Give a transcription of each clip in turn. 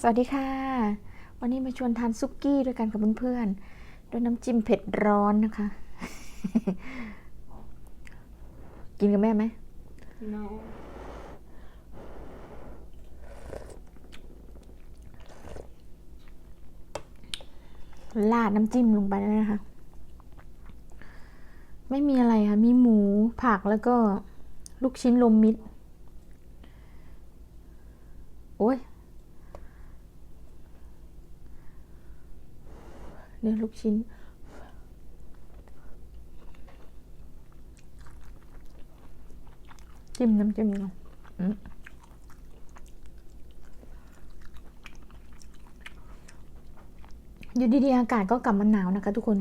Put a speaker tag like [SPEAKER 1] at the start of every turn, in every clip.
[SPEAKER 1] สวัสดีค่ะ วันนี้มาชวนทานซุกี้ด้วยกันกับเพื่อนๆด้วยน้ำจิ้มเผ็ดร้อนนะคะ กินกับแม่ไหม
[SPEAKER 2] No.
[SPEAKER 1] ราดน้ำจิ้มลงไปแล้วนะคะ ไม่มีอะไรค่ะ มีหมูผักแล้วก็ลูกชิ้นลมมิตรโอ้ย นี่ยลูกชิ้น จิ้มน้ำจิ้มลงอืมอยู่ดีๆ อากาศก็กลับมาหนาวนะคะทุกคน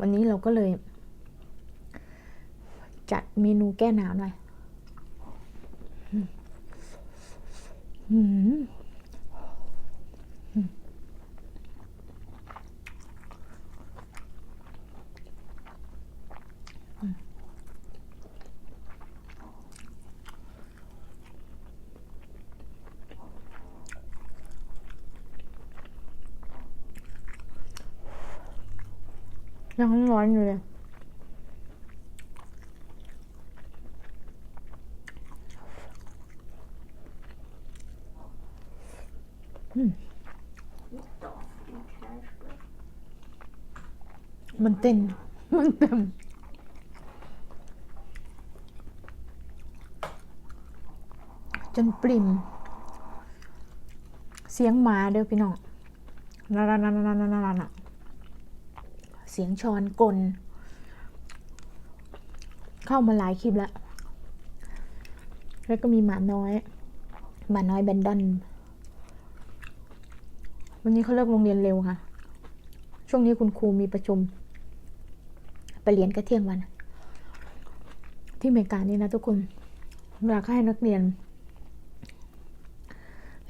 [SPEAKER 1] วันนี้เราก็เลย จัดเมนูแก้หนาวหน่อยอืมอืม ยังร้อนอยู่เลยมันเต็มมันเต็มจนปริมเสียงหมาเด้อพี่น้องนานานานานานานา สียงช้อนกล เข้ามาหลายคลิปแล้ว แล้วก็มีหมาน้อยหมาน้อยแบนดอนวันนี้เขาเลิกโรงเรียนเร็วค่ะ ช่วงนี้คุณครูมีประชุม ไปเรียนก็เที่ยงวัน ที่อเมริกานี่นะทุกคนเวลาเขาให้นักเรียน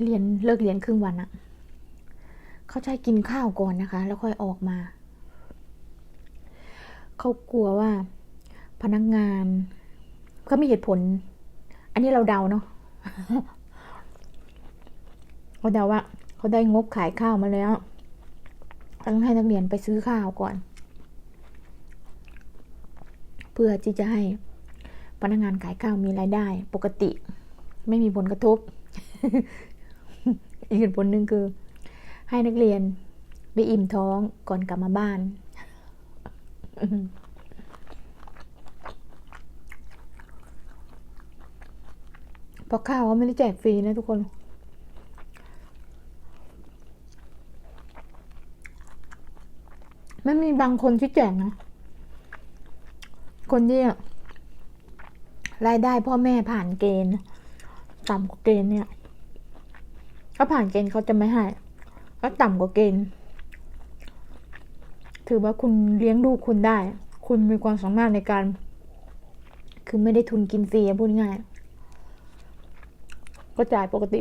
[SPEAKER 1] เรียนเลิกเรียนครึ่งวันอะเขาจะให้กินข้าวก่อนนะคะ แล้วค่อยออกมา เขากลัวว่าพนักงานเขามีเหตุผล อันนี้เราเดาเนาะเขาเดาว่า เขาได้งบขายข้าวมาแล้วต้องให้นักเรียนไปซื้อข้าวก่อน เพื่อที่จะให้พนักงานขายข้าวมีรายได้ ปกติ ไม่มีผลกระทบ อีกเหตุผลหนึ่งคือ ให้นักเรียนไปอิ่มท้องก่อนกลับมาบ้าน เพราะข้าวเขาไม่ได้แจกฟรีนะทุกคนมันมีบางคนที่แจกนะ คนที่รายได้พ่อแม่ผ่านเกณฑ์ต่ำกว่าเกณฑ์เนี่ย ถ้าผ่านเกณฑ์เขาจะไม่ให้ถ้าต่ำกว่าเกณฑ์ ถือว่าคุณเลี้ยงลูกคุณได้ คุณมีความสามารถในการ คือไม่ได้ทุนกินฟรีพูดง่าย ก็จ่ายปกติ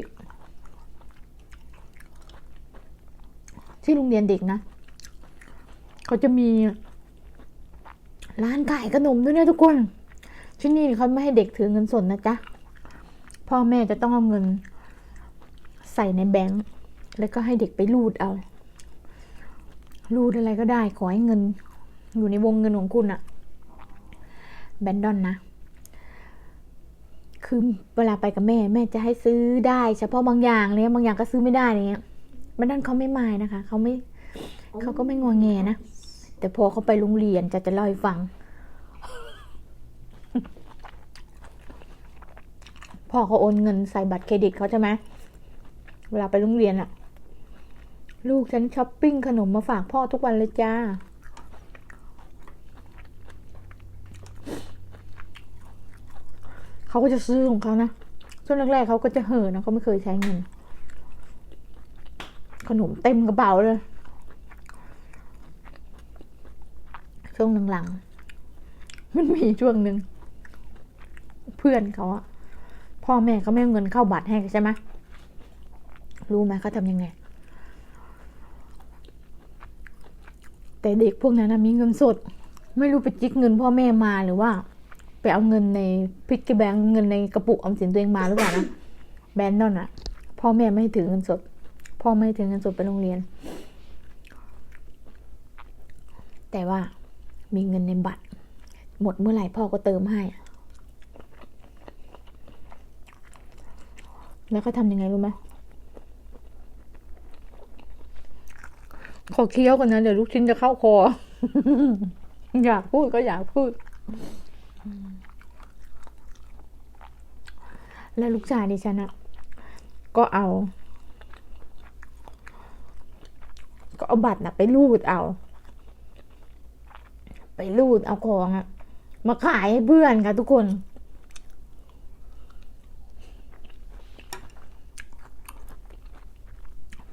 [SPEAKER 1] ที่โรงเรียนเด็กนะ เขาจะมี ร้านขายขนมด้วยนะทุกคน ที่นี่เขาไม่ให้เด็กถือเงินสดนะจ๊ะ พ่อแม่จะต้องเอาเงิน ใส่ในแบงก์แล้วก็ให้เด็กไปรูดเอา รูดอะไรก็ได้ ขอให้เงิน อยู่ในวงเงินของคุณอะแบนดอนนะ คือเวลาไปกับแม่ แม่จะให้ซื้อได้ เฉพาะบางอย่างเลยบางอย่างก็ซื้อไม่ได้อะไรเงี้ยแบนดอนเขาไม่มายนะคะเขาไม่เขาก็ไม่งอแงนะ แต่พอเขาไปโรงเรียนจะจะเล่าให้ฟัง พ่อเขาโอนเงินใส่บัตรเครดิตเขาใช่ไหมเวลาไปโรงเรียนอะ ลูกฉันช้อปปิ้งขนมมาฝากพ่อทุกวันเลยจ้า เขาก็จะซื้อของเขานะ ช่วงแรกๆเขาก็จะเห่อนะเขาไม่เคยใช้เงิน ขนมเต็มกระเป๋าเลย ช่วงหลังๆ มันมีช่วงหนึ่งเพื่อนเขาอะพ่อแม่เขาไม่เอาเงินเข้าบัตรให้ใช่ไหมรู้ไหมเขาทำยังไง แต่เด็กพวกนั้นมีเงินสด ไม่รู้ไปจิกเงินพ่อแม่มาหรือว่า ไปเอาเงินในพิกกแบงเงินในกระปุกออมสินตัวเองมาหรือเปล่านะแบนนอนอะพ่อแม่ไม่ถือเงินสด พ่อไม่ถือเงินสดไปโรงเรียน แต่ว่ามีเงินในบัตร หมดเมื่อไหร่พ่อก็เติมให้ แล้วก็ทำยังไงรู้ไหม ขอเคี้ยวกันนะเดี๋ยวลูกชิ้นจะเข้าคอ อยากพูดก็อยากพูด แล้วลูกชายดิฉันอะก็เอา ก็เอาบัตรนะไปรูดเอา ไปรูดเอาของอะมาขายให้เพื่อนค่ะทุกคน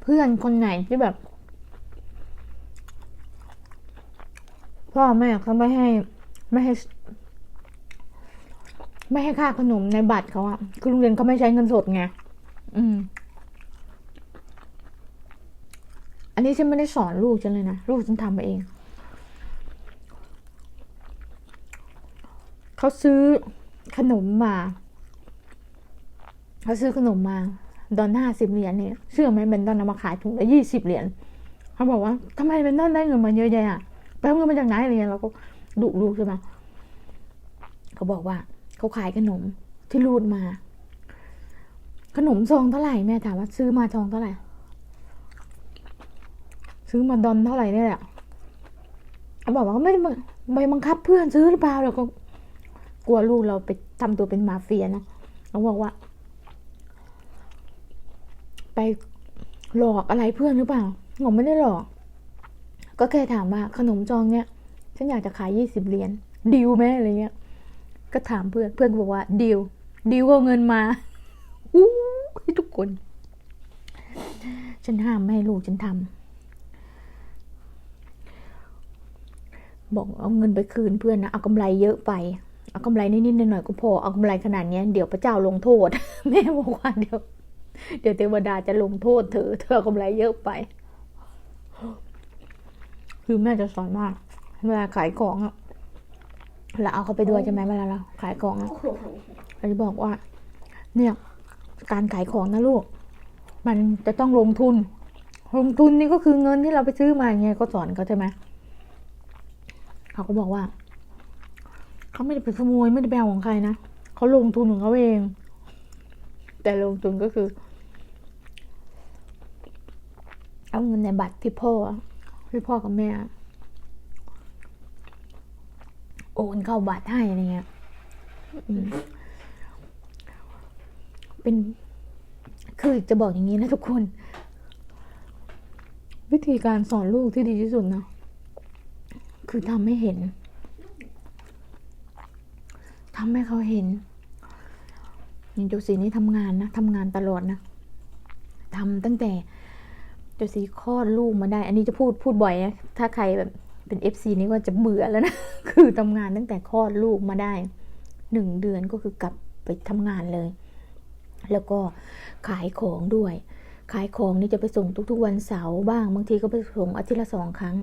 [SPEAKER 1] เพื่อนคนไหนที่แบบ พ่อแม่เขาไม่ให้ไม่ให้ ไม่ให้ค่าขนมในบัตรเขาอะคือโรงเรียนเขาไม่ใช้เงินสดไงอืม อันนี้ฉันไม่ได้สอนลูกฉันเลยนะลูกฉันทำเองเขาซื้อขนมมาเขาซื้อขนมมาดอนห้าสิบเหรียญเนี่ยเชื่อไหมเบนดอนเอามาขายถุงละยี่สิบเหรียญเขาบอกว่าทำไมเบนดอนได้เงินมาเยอะแยะอะไป เอาเงินมาจากไหนอะไรเงี้ยเราก็ดุลูกใช่ไหมเขาบอกว่าเขาขายขนมที่รูดมา ขนมซองเท่าไหร่แม่ถามว่าซื้อมาซองเท่าไหร่ ซื้อมาดอนเท่าไหร่เนี่ยแหละเขาบอกว่าไม่ได้ไปบังคับเพื่อนซื้อหรือเปล่าเราก็กลัวลูกเราไปทำตัวเป็นมาเฟียนะเขาบอกว่า ไปหลอกอะไรเพื่อนหรือเปล่าผมไม่ได้หลอก ก็แค่ถามว่าขนมจองเนี่ยฉันอยากจะขายยี่สิบเหรียญดิวไหมอะไรเงี้ย ก็ถามเพื่อนเพื่อนบอกว่าดิวดิวเอาเงินมาอู้ทุกคน ฉันห้ามไม่ให้ลูกฉันทำบอกเอาเงินไปคืนเพื่อนนะเอากำไรเยอะไปเอากำไรนิดๆหน่อยๆก็พอเอากำไรขนาดเนี้ยเดี๋ยวพระเจ้าลงโทษ แม่บอกว่าเดี๋ยว เดี๋ยวเทวดาจะลงโทษเธอเธอกำไรเยอะไป คือแม่จะสอนมากเวลาขายของอะเราเอาเขาไปด้วยใช่ไหมเวลาเราขายของอะเราจะบอกว่า เนี่ย การขายของนะลูก มันจะต้องลงทุน ลงทุนนี่ก็คือเงินที่เราไปซื้อมาไงก็สอนเขาใช่ไหมเขาก็บอกว่าเขาไม่ได้ไปขโมยไม่ได้ไปเอาของใครนะเขาลงทุนของเขาเอง แต่ลงทุนก็คือ เอาเงินในบัตรที่พ่อ ที่พ่อกับแม่ โอนเข้าบัตรให้อะไรเงี้ยเป็น คือจะบอกอย่างนี้นะทุกคน วิธีการสอนลูกที่ดีที่สุดเนาะคือทำให้เห็นทำให้เขาเห็นอย่างโจสีนี่ทำงานนะทำงานตลอดนะทำตั้งแต่ โจสีคลอดลูกมาได้ อันนี้จะพูดพูดบ่อยนะ ถ้าใครแบบเป็นเอฟซีนี่ก็จะเบื่อแล้วนะ คือทำงานตั้งแต่คลอดลูกมาได้หนึ่งเดือนก็คือกลับไปทำงานเลย แล้วก็ขายของด้วย ขายของนี่จะไปส่งทุกๆวันเสาร์บ้าง บางทีก็ไปส่งอาทิตย์ละสองครั้ง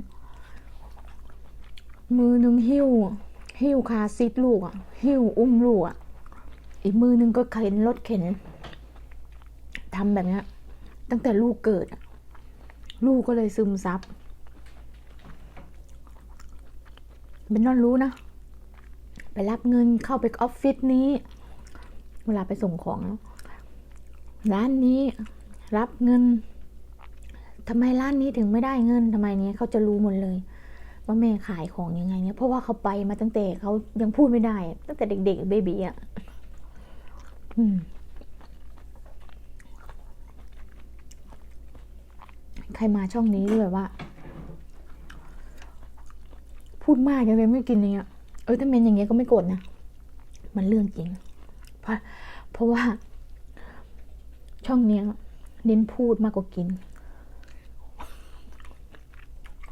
[SPEAKER 1] มือหนึ่งหิ้ว หิ้วคาซีทลูกอะ หิ้วอุ้มลูกอะ อีกมือหนึ่งก็เข็นรถเข็นทำแบบนี้ตั้งแต่ลูกเกิดอะ ลูกก็เลยซึมซับเป็นนอนรู้นะ ไปรับเงินเข้าไปออฟฟิศนี้ เวลาไปส่งของแล้วร้านนี้รับเงินทำไมร้านนี้ถึงไม่ได้เงินทำไมเนี้ยเขาจะรู้หมดเลย ว่าแม่ขายของยังไงเนี่ยเพราะว่าเขาไปมาตั้งแต่เขายังพูดไม่ได้ ตั้งแต่เด็กๆเบบีอะ อืม ใครมาช่องนี้ด้วยว่า พูดมากยังเลยไม่กินอย่างเนี่ยเออถ้าเป็นอย่างเงี้ยก็ไม่โกรธนะมันเรื่องจริง เพราะเพราะว่า ช่องเนี้ยเน้นพูดมากกว่ากิน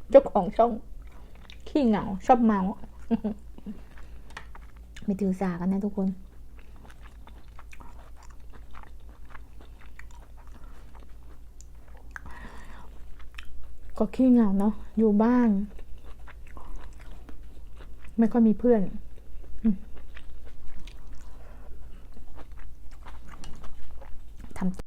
[SPEAKER 1] เจ้าของช่อง ขี้เหงาชอบเมา ไม่ถือสากันนะทุกคน ก็ขี้เหงาเนาะอยู่บ้าน ไม่ค่อยมีเพื่อน